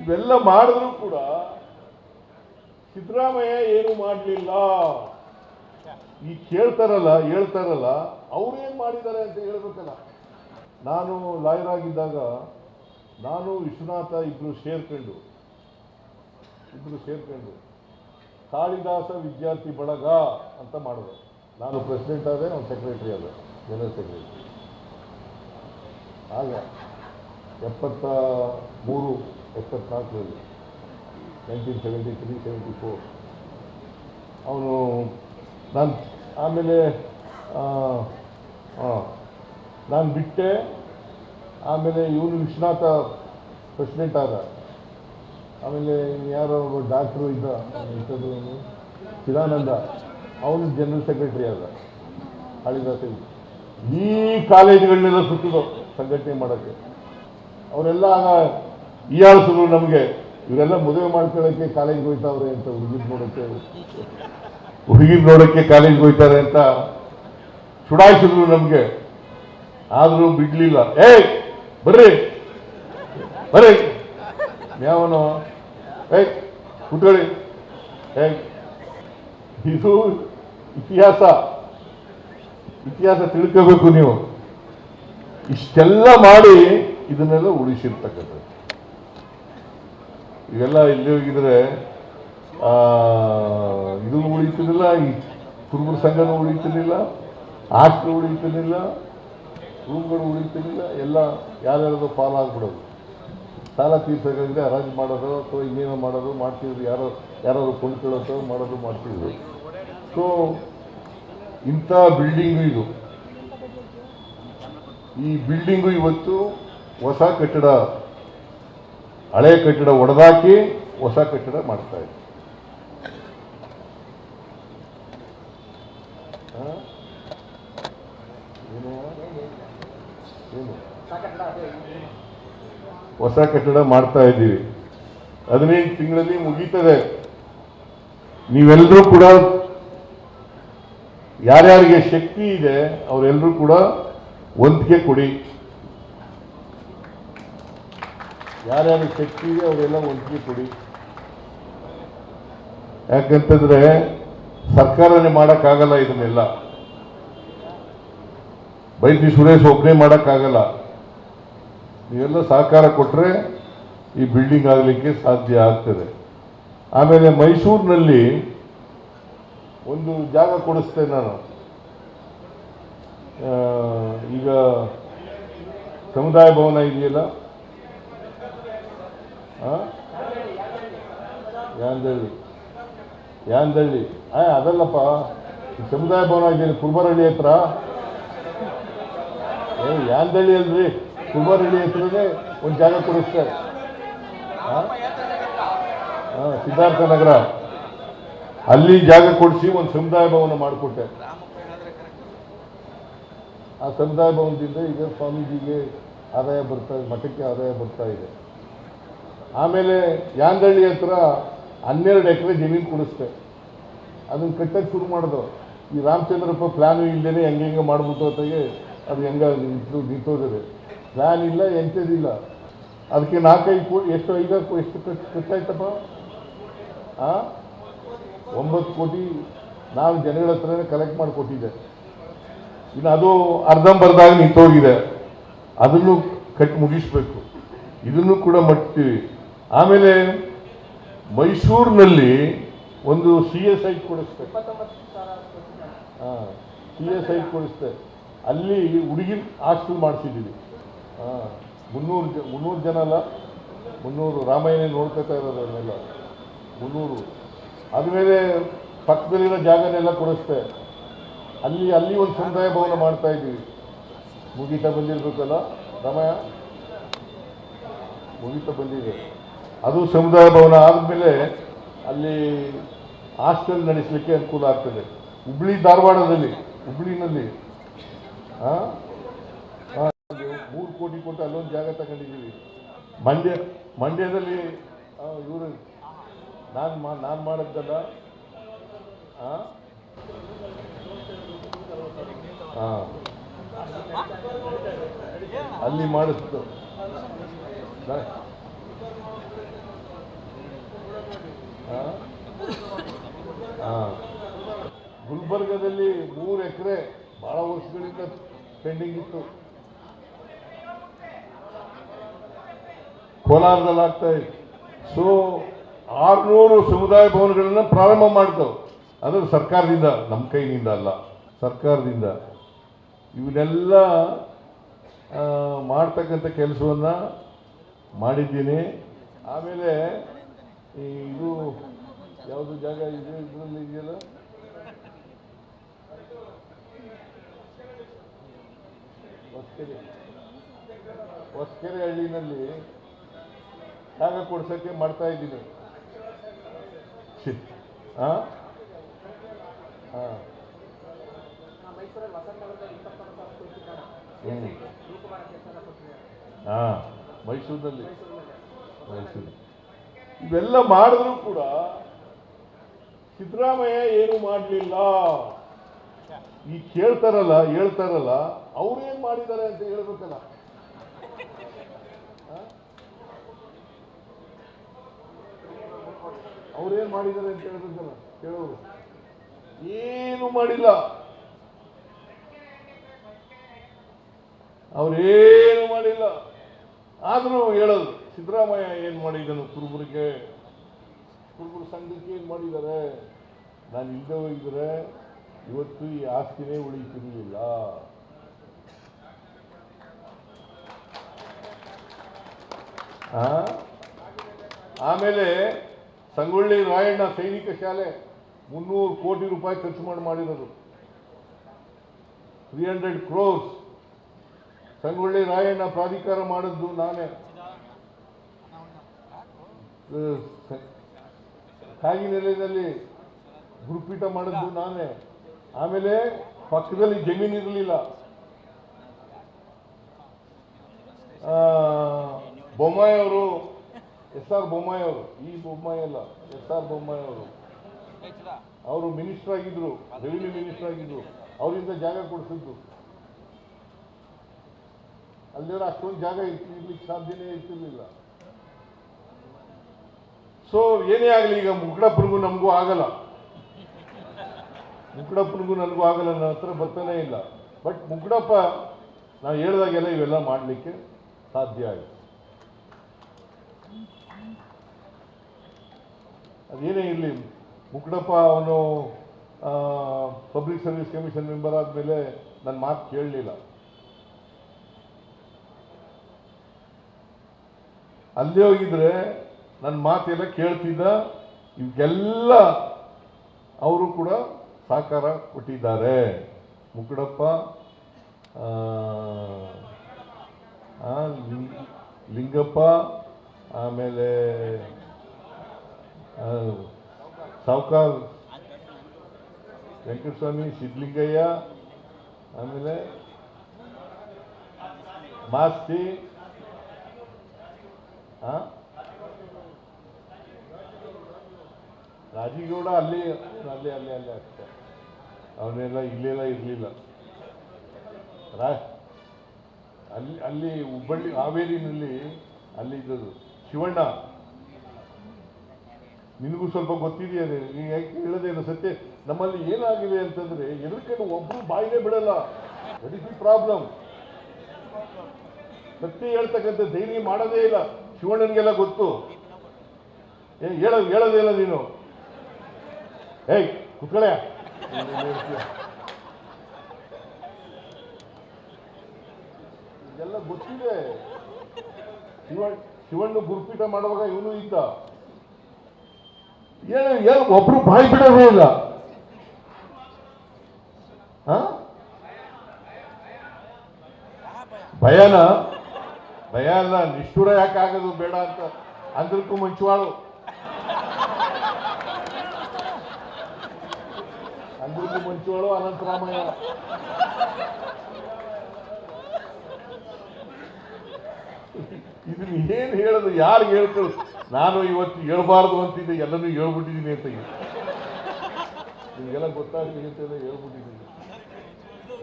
ಇವೆಲ್ಲ ಮಾಡಿದ್ರು ಕೂಡ ಸಿದ್ದರಾಮಯ್ಯ ಏನು ಮಾಡಲಿಲ್ಲ? ಈ ಕೇಳ್ತಾರಲ್ಲ, ಹೇಳ್ತಾರಲ್ಲ ಅವ್ರೇನ್ ಮಾಡಿದ್ದಾರೆ ಅಂತ ಹೇಳ್ಬೇಕಲ್ಲ. ನಾನು ಲಾಯರ್ ಆಗಿದ್ದಾಗ ನಾನು ವಿಶ್ವನಾಥ ಇಬ್ಬರು ಸೇರ್ಕೊಂಡು ಇಬ್ಬರು ಸೇರ್ಕೊಂಡು ಕಾಳಿದಾಸ ವಿದ್ಯಾರ್ಥಿ ಬಳಗ ಅಂತ ಮಾಡಿದೆ. ನಾನು ಪ್ರೆಸಿಡೆಂಟ್ ಆದೆ, ನಾನು ಸೆಕ್ರೆಟರಿ ಆದ, ಜನರಲ್ ಸೆಕ್ರೆಟರಿ. ಆಗ ಎಪ್ಪತ್ತ ಮೂರು ಎಪ್ಪತ್ನಾಲ್ಕರಲ್ಲಿ nineteen seventy three seventy four ಅವನು ನಾನು ಆಮೇಲೆ ನಾನು ಬಿಟ್ಟೆ, ಆಮೇಲೆ ಇವನು ವಿಶ್ವನಾಥ ಪ್ರೆಸಿಡೆಂಟ್ ಆದ. ಆಮೇಲೆ ಯಾರೋ ಒಬ್ಬ ಡಾಕ್ಟ್ರು ಇದ್ದ ಇಂಥದ್ದು? ಚಿದಾನಂದ. ಅವನು ಜನರಲ್ ಸೆಕ್ರೆಟರಿ ಆದ. ಕಾಳಿದಾಸ ಈ ಕಾಲೇಜುಗಳನ್ನೆಲ್ಲ ಸುತ್ತಿದ್ರು ಸಂಘಟನೆ ಮಾಡೋಕ್ಕೆ. ಅವರೆಲ್ಲ ಆಗ ಈಯಾಳಿಸಿದ್ರು ನಮಗೆ. ಇವರೆಲ್ಲ ಮದುವೆ ಮಾಡ್ಕೊಳ್ಳೋಕ್ಕೆ ಕಾಲೇಜ್ಗೆ ಹೋಯ್ತಾವ್ರೆ ಅಂತ ಹುಡುಗಿದ್ ನೋಡೋಕ್ಕೆ ಹುಡುಗಿದ್ ನೋಡೋಕ್ಕೆ ಕಾಲೇಜ್ಗೆ ಹೋಯ್ತಾರೆ ಅಂತ ಚುಡಾಯಿಸಿದ್ರು ನಮಗೆ. ಆದರೂ ಬಿಡ್ಲಿಲ್ಲ. ಏಯ್, ಬರ್ರಿ. ಬರ್ರಿ. ಯಾವನು ಏಯ್, ಕುತ್ಕೊಳ್ಳಿ. ಏಯ್, ಇದು ಇತಿಹಾಸ. ಇತಿಹಾಸ ತಿಳ್ಕೋಬೇಕು ನೀವು. ಇಷ್ಟೆಲ್ಲ ಮಾಡಿ ಇದನ್ನೆಲ್ಲ ಉಳಿಸಿರ್ತಕ್ಕಂಥದ್ದು. ಇವೆಲ್ಲ ಇಲ್ಲಿ ಹೋಗಿದ್ರೆ ಇದು ಉಳಿತಿರ್ಲಿಲ್ಲ ಈ ಕುರುಬರ ಸಂಘನೂ ಉಳಿತಿರ್ಲಿಲ್ಲ ಹಾಸ್ಟೆಲ್ ಉಳಿತಿರ್ಲಿಲ್ಲ ರೂಮ್ಗಳು ಉಳಿತಿರ್ಲಿಲ್ಲ ಎಲ್ಲ ಯಾರ್ಯಾರದು ಪಾಲಾಗ್ಬಿಡೋದು ಸಾಲ ತೀರ್ಸೋದ್ರಿಂದ ಹರಾಜು ಮಾಡೋದು ಅಥವಾ ಇನ್ನೇನೋ ಮಾಡೋದು ಮಾಡ್ತಿದ್ರು ಯಾರೋ, ಯಾರಾದ್ರು ಕೊಂಡ್ಕೊಳ್ಳೋದು ಮಾಡೋದು ಮಾಡ್ತಿದ್ರು ಸೊ ಇಂಥ ಬಿಲ್ಡಿಂಗು ಇದು. ಈ ಬಿಲ್ಡಿಂಗು ಇವತ್ತು ಹೊಸ ಕಟ್ಟಡ. ಹಳೆ ಕಟ್ಟಡ ಒಡೆದಾಕಿ ಹೊಸ ಕಟ್ಟಡ ಮಾಡ್ತಾ ಇದೆ ಆ? ಏನು? ಏನು? ಹೊಸ ಕಟ್ಟಡ ಮಾಡ್ತಾ ಇದ್ದೀವಿ ಹದಿನೈದು ತಿಂಗಳಲ್ಲಿ ಮುಗೀತದೆ ನೀವೆಲ್ಲರೂ ಕೂಡ ಯಾರ್ಯಾರಿಗೆ ಶಕ್ತಿ ಇದೆ ಅವರೆಲ್ಲರೂ ಕೂಡ ಒಂದಿಗೆ ಕೊಡಿ ಯಾರ್ಯಾರಿಗೆ ಶಕ್ತಿ ಇದೆ ಅವರೆಲ್ಲ ಒಂದು ಕೊಡಿ. ಯಾಕಂತಂದ್ರೆ ಸರ್ಕಾರನೇ ಮಾಡೋಕ್ಕಾಗಲ್ಲ ಇದನ್ನೆಲ್ಲ. ಬೈತಿ ಸುರೇಶ್ ಒಬ್ಬನೇ ಮಾಡೋಕ್ಕಾಗಲ್ಲ. ನೀವೆಲ್ಲ ಸಹಕಾರ ಕೊಟ್ಟರೆ ಈ ಬಿಲ್ಡಿಂಗ್ ಆಗಲಿಕ್ಕೆ ಸಾಧ್ಯ ಆಗ್ತದೆ. ಆಮೇಲೆ ಮೈಸೂರಿನಲ್ಲಿ ಒಂದು ಜಾಗ ಕೊಡಿಸ್ತೇನೆ ನಾನು. ಈಗ ಸಮುದಾಯ ಭವನ ಇದೆಯಲ್ಲ? ಯಾಂದಳ್ಳಿ ಯಾಂದಳ್ಳಿ ಆ ಅದಲ್ಲಪ್ಪ ಸಮುದಾಯ ಭವನ ಇದೆಯಲ್ಲ ಕುರುಬರಹಳ್ಳಿ ಹತ್ರ. ಏ ಯಾಂದಳ್ಳಿ ಅಲ್ರಿ? ಕುರುಬರಹಳ್ಳಿ ಹತ್ರನೇ ಒಂದು ಜಾಗ ಕೊಡಿಸ್ತಾರೆ ಹಾಂ, ಸಿದ್ಧಾರ್ಥ ನಗರ. ಅಲ್ಲಿ ಜಾಗ ಕೊಡಿಸಿ ಒಂದು ಸಮುದಾಯ ಭವನ ಮಾಡಿಕೊಟ್ಟೆ. ಆ ಸಮುದಾಯ ಭವನದಿಂದ ಈಗ ಸ್ವಾಮೀಜಿಗೆ ಆದಾಯ ಬರ್ತಾ, ಮಠಕ್ಕೆ ಆದಾಯ ಬರ್ತಾ ಇದೆ. ಆಮೇಲೆ ಯಾಂದಳ್ಳಿ ಹತ್ರ ಹನ್ನೆರಡು ಎಕರೆ ಜಮೀನು ಕೊಡಿಸ್ತೆ ಅದನ್ನು ಕಟ್ಟಕ್ಕೆ ಶುರು ಮಾಡಿದ್ರು. ಈ ರಾಮಚಂದ್ರಪ್ಪ ಪ್ಲ್ಯಾನು ಇಲ್ಲದೇ ಹೆಂಗೆ ಹೆಂಗೆ ಮಾಡ್ಬಿಟ್ಟು ಹೊತ್ತಿಗೆ ಅದು ಹೆಂಗೆ ನಿಂತು ನಿಂತೋಗಿದೆ. ಪ್ಲ್ಯಾನ್ ಇಲ್ಲ ಎಂಥದಿಲ್ಲ ಅದಕ್ಕೆ ನಾಲ್ಕೈದು ಕೋಟಿ ಎಷ್ಟು, ಐದು ಎಷ್ಟು ಖರ್ಚು ಖರ್ಚಾಯ್ತಪ್ಪ ಹಾಂ ಒಂಬತ್ತು ಕೋಟಿ ನಾವು ಜನಗಳ ಹತ್ರನೇ ಕಲೆಕ್ಟ್ ಮಾಡಿಕೊಟ್ಟಿದ್ದೆ. ಇನ್ನು ಅದು ಅರ್ಧಂಬರ್ಧಾಗ ನಿಂತೋಗಿದೆ. ಅದನ್ನು ಕಟ್ ಮುಗಿಸ್ಬೇಕು. ಇದನ್ನು ಕೂಡ ಮಟ್ತೀವಿ ಆಮೇಲೆ ಮೈಸೂರಿನಲ್ಲಿ ಒಂದು ಸಿ ಎಸ್ ಐ ಕೊಡಿಸ್ತೆ ಹಾಂ ಸಿ ಎಸ್ ಐ ಕೊಡಿಸ್ತೆ ಅಲ್ಲಿ ಹುಡುಗಿನ ಹಾಸ್ಟೆಲ್ ಮಾಡಿಸಿದ್ದೀವಿ ಹಾಂ, ಮುನ್ನೂರು ಜ, ಮುನ್ನೂರು ಜನ ಅಲ್ಲ, ಮುನ್ನೂರು ರಾಮಾಯಣ ನೋಡ್ಕೊತಾ ಇರೋದು ಅದನ್ನೆಲ್ಲ ಮುನ್ನೂರು. ಆದಮೇಲೆ ಪಕ್ಕದಲ್ಲಿರೋ ಜಾಗನೆಲ್ಲ ಕೊಡಿಸ್ತೆ ಅಲ್ಲಿ ಅಲ್ಲಿ ಒಂದು ಸಮುದಾಯ ಭವನ ಮಾಡ್ತಾ ಇದ್ದೀವಿ. ಮುಗೀತಾ ಬಂದಿರಬೇಕಲ್ಲ ಸಮಯ ಮುಗೀತಾ ಬಂದಿದೆ. ಅದು ಸಮುದಾಯ ಭವನ ಆದಮೇಲೆ ಅಲ್ಲಿ ಹಾಸ್ಟೆಲ್ ನಡೆಸಲಿಕ್ಕೆ ಅನುಕೂಲ ಆಗ್ತದೆ ಹುಬ್ಳಿ ಧಾರವಾಡದಲ್ಲಿ, ಹುಬ್ಳಿನಲ್ಲಿ ಮೂರು ಕೋಟಿ ಕೊಟ್ಟು ಅಲ್ಲೊಂದು ಜಾಗ ತಗೊಂಡಿದ್ದೀವಿ ಮಂಡ್ಯ, ಮಂಡ್ಯದಲ್ಲಿ ಇವರು, ನಾನು ಮಾ, ನಾನು ಮಾಡಿದ್ದಲ್ಲ? ಆ. ಅಲ್ಲಿ ಮಾಡಿಸ್ತು ಹಾಂ. ಗುಲ್ಬರ್ಗದಲ್ಲಿ ಮೂರು ಎಕರೆ ಬಹಳ ವರ್ಷಗಳಿಂದ ಪೆಂಡಿಂಗ್ ಇತ್ತು. ಕೋಲಾರದಲ್ಲಿ ಆಗ್ತಾ ಇತ್ತು ಸೊ ಆರುನೂರು ಸಮುದಾಯ ಭವನಗಳನ್ನು ಪ್ರಾರಂಭ ಮಾಡ್ತವೆ ಅದು ಸರ್ಕಾರದಿಂದ ನಮ್ಮ ಕೈನಿಂದ ಅಲ್ಲ, ಸರ್ಕಾರದಿಂದ. ಇವನ್ನೆಲ್ಲ ಮಾಡ್ತಕ್ಕಂಥ ಕೆಲಸವನ್ನು ಮಾಡಿದ್ದೀನಿ. ಆಮೇಲೆ ಇದು ಯಾವುದು ಜಾಗ ಇದೆ ಇದರಲ್ಲಿ ಇದೆಯಲ್ಲ? ಹೊಸ್ಕೆರೆ. ಹೊಸ್ಕೆರೆ ಹಳ್ಳಿನಲ್ಲಿ ಜಾಗ ಕೊಡ್ಸೋಕ್ಕೆ ಮಾಡ್ತಾ ಇದ್ದೀನಿ. ಹಾಂ ಹಾಂ ಹಾಂ ಮೈಸೂರಿನಲ್ಲಿ. ಮೈಸೂರು. ಇವೆಲ್ಲ ಮಾಡಿದ್ರೂ ಕೂಡ ಸಿದ್ದರಾಮಯ್ಯ ಏನು ಮಾಡಲಿಲ್ಲ? ಈ ಕೇಳ್ತಾರಲ್ಲ, ಹೇಳ್ತಾರಲ್ಲ ಅವ್ರೇನು ಮಾಡಿದ್ದಾರೆ ಅಂತ ಹೇಳ್ಬೇಕಲ್ಲ. ಅವ್ರೇನು ಮಾಡಿದ್ದಾರೆ ಅಂತ ಹೇಳ್ಬೇಕಲ್ಲ, ಕೇಳೋರು. ಏನು ಮಾಡಿಲ್ಲ. ಅವ್ರೇನು ಮಾಡಿಲ್ಲ. ಆದರೂ ಹೇಳೋದು. ಸಿದ್ದರಾಮಯ್ಯ ಏನು ಮಾಡಿದನು? ಕುರುಬರಿಗೆ, ಕುರುಬರ ಸಂಘಕ್ಕೆ ಏನು ಮಾಡಿದ್ದಾರೆ? ನಾನು ಇಲ್ಲದೆ ಹೋಗಿದ್ರೆ ಇವತ್ತು ಈ ಆಸ್ತಿನೇ ಉಳಿತಿರಲಿಲ್ಲ? ಆಮೇಲೆ ಸಂಗೊಳ್ಳಿ ರಾಯಣ್ಣ ಸೈನಿಕ ಶಾಲೆ ಮುನ್ನೂರು ಕೋಟಿ ರೂಪಾಯಿ ಖರ್ಚು ಮಾಡಿ ಮಾಡಿರೋದು. Three hundred crores Sangolli Rayanna ಪ್ರಾಧಿಕಾರ ಮಾಡಿದ್ದು ನಾನೇ. ಕಾಗಿನೆಲೆಯಲ್ಲಿ ಗುರುಪೀಠ ಮಾಡಿದ್ದು ನಾನೇ. ಆಮೇಲೆ ಪಕ್ಕದಲ್ಲಿ ಜಮೀನು ಇರಲಿಲ್ಲ. ಬೊಮ್ಮಾಯಿ ಅವರು, ಎಸ್ ಆರ್ ಬೊಮ್ಮಾಯಿ ಅವರು, ಈ ಬೊಮ್ಮಾಯಿ ಅಲ್ಲ, ಎಸ್ ಆರ್ ಬೊಮ್ಮಾಯಿ ಅವರು. ಅವರು ಮಿನಿಸ್ಟರ್ ಆಗಿದ್ರು ರೆವಿನ್ಯೂ ಮಿನಿಸ್ಟರ್ ಆಗಿದ್ರು. ಅವರಿಂದ ಜಾಗ ಕೊಡಿಸಿದ್ದು. ಅಲ್ಲಿರೋ ಅಷ್ಟೊಂದು ಜಾಗ ಇರ್ಲಿಕ್ಕೆ ಸಾಧ್ಯನೇ ಇರ್ತಿರ್ಲಿಲ್ಲ. ಸೊ ಏನೇ ಆಗಲಿ, ಈಗ ಮುಗ್ಡಪ್ಪನಿಗೂ ನಮಗೂ ಆಗಲ್ಲ. ಮುಗ್ಡಪ್ಪನಿಗೂ ನನಗೂ ಆಗಲ್ಲ ನನ್ನ ಹತ್ರ ಬರ್ತಾನೆ ಇಲ್ಲ. ಬಟ್ ಮುಗ್ಡಪ್ಪ ನಾವು ಹೇಳಿದಾಗೆಲ್ಲ ಇವೆಲ್ಲ ಮಾಡಲಿಕ್ಕೆ ಸಾಧ್ಯ ಆಯಿತು ಅದೇನೇ ಇರಲಿ, ಮುಗ್ಡಪ್ಪ ಅವನು ಪಬ್ಲಿಕ್ ಸರ್ವಿಸ್ ಕಮಿಷನ್ ಮೆಂಬರ್ ಆದಮೇಲೆ ನನ್ನ ಮಾತು ಕೇಳಲಿಲ್ಲ. ಅಲ್ಲಿ ಹೋಗಿದ್ರೆ ನನ್ನ ಮಾತೆಲ್ಲ ಕೇಳ್ತಿದ್ದ ಇವಕ್ಕೆಲ್ಲ ಅವರು ಕೂಡ ಸಹಕಾರ ಕೊಟ್ಟಿದ್ದಾರೆ ಮುಕುಡಪ್ಪ ಲಿಂಗಪ್ಪ, ಆಮೇಲೆ ಸಾವುಕಾರ್, ವೆಂಕಟಸ್ವಾಮಿ ಸಿದ್ಲಿಂಗಯ್ಯ ಆಮೇಲೆ ಮಾಸ್ತಿ, ಆ? ರಾಜೀಗೌಡ ಅಲ್ಲಿ ಅಲ್ಲಿ ಅಲ್ಲಿ ಅಲ್ಲಿ ಅಷ್ಟೇ. ಅವನೆಲ್ಲ ಇಲ್ಲೆಲ್ಲ ಇರಲಿಲ್ಲ. ರಾ, ಅಲ್ಲಿ ಅಲ್ಲಿ ಹುಬ್ಬಳ್ಳಿ, ಹಾವೇರಿನಲ್ಲಿ ಅಲ್ಲಿ ಇದ್ದದ್ದು. ಶಿವಣ್ಣ, ನಿನಗೂ ಸ್ವಲ್ಪ ಗೊತ್ತಿದೆಯಾ ನೀನು? ಯಾಕೆ ಹೇಳೋದೇನು ಸತ್ಯ, ನಮ್ಮಲ್ಲಿ ಏನಾಗಿದೆ ಅಂತಂದರೆ ಎದರ್ಕೊಂಡು ಒಬ್ಬರು ಬಾಯಿಗೆ ಬಿಡಲ್ಲ. ದಟ್ ಇಸ್ ದಿ ಪ್ರಾಬ್ಲಮ್ ಸತ್ಯ ಹೇಳ್ತಕ್ಕಂಥ ಧೈರ್ಯ ಮಾಡೋದೇ ಇಲ್ಲ. ಶಿವಣ್ಣನಿಗೆಲ್ಲ ಗೊತ್ತು. ಹೇಳೋದಿಲ್ಲ ನೀನು. ಏಯ್, ಕುತ್ಕೊಳ್ಳೆ. ಇದೆಲ್ಲ ಗೊತ್ತಿದೆ. ಶಿವ ಶಿವಣ್ಣ ಗುರುಪೀಠ ಮಾಡುವಾಗ ಇವನು ಇದ್ದ ಏನು ಏನು ಒಬ್ರು ಬಾಯಿ ಬಿಡೋದು ಇಲ್ಲ? ಭಯನ ಭಯ ಅಲ್ಲ ನಿಷ್ಠುರ ಯಾಕೆ ಆಗೋದು ಬೇಡ ಅಂತ ಅಂದ್ರಕ್ಕೂ ಮುಂಚುವಾಳು. ಅಂದ್ರಕ್ಕೂ ಅನಂತ ಅನಂತರಾಮಯ್ಯ ಇದನ್ನ ಏನು ಹೇಳೋದು, ಯಾರು ಹೇಳ್ಕೊಳ್ಳು ನಾನು ಇವತ್ತು ಹೇಳ್ಬಾರ್ದು ಅಂತಿದ್ದೆ, ಎಲ್ಲನೂ ಹೇಳ್ಬಿಟ್ಟಿದ್ದೀನಿ ಅಂತ ನಿಮಗೆಲ್ಲ ಗೊತ್ತಾಗ್ಲಿ ಅಂತ ಹೇಳ್ಬಿಟ್ಟಿದ್ದೀನಿ.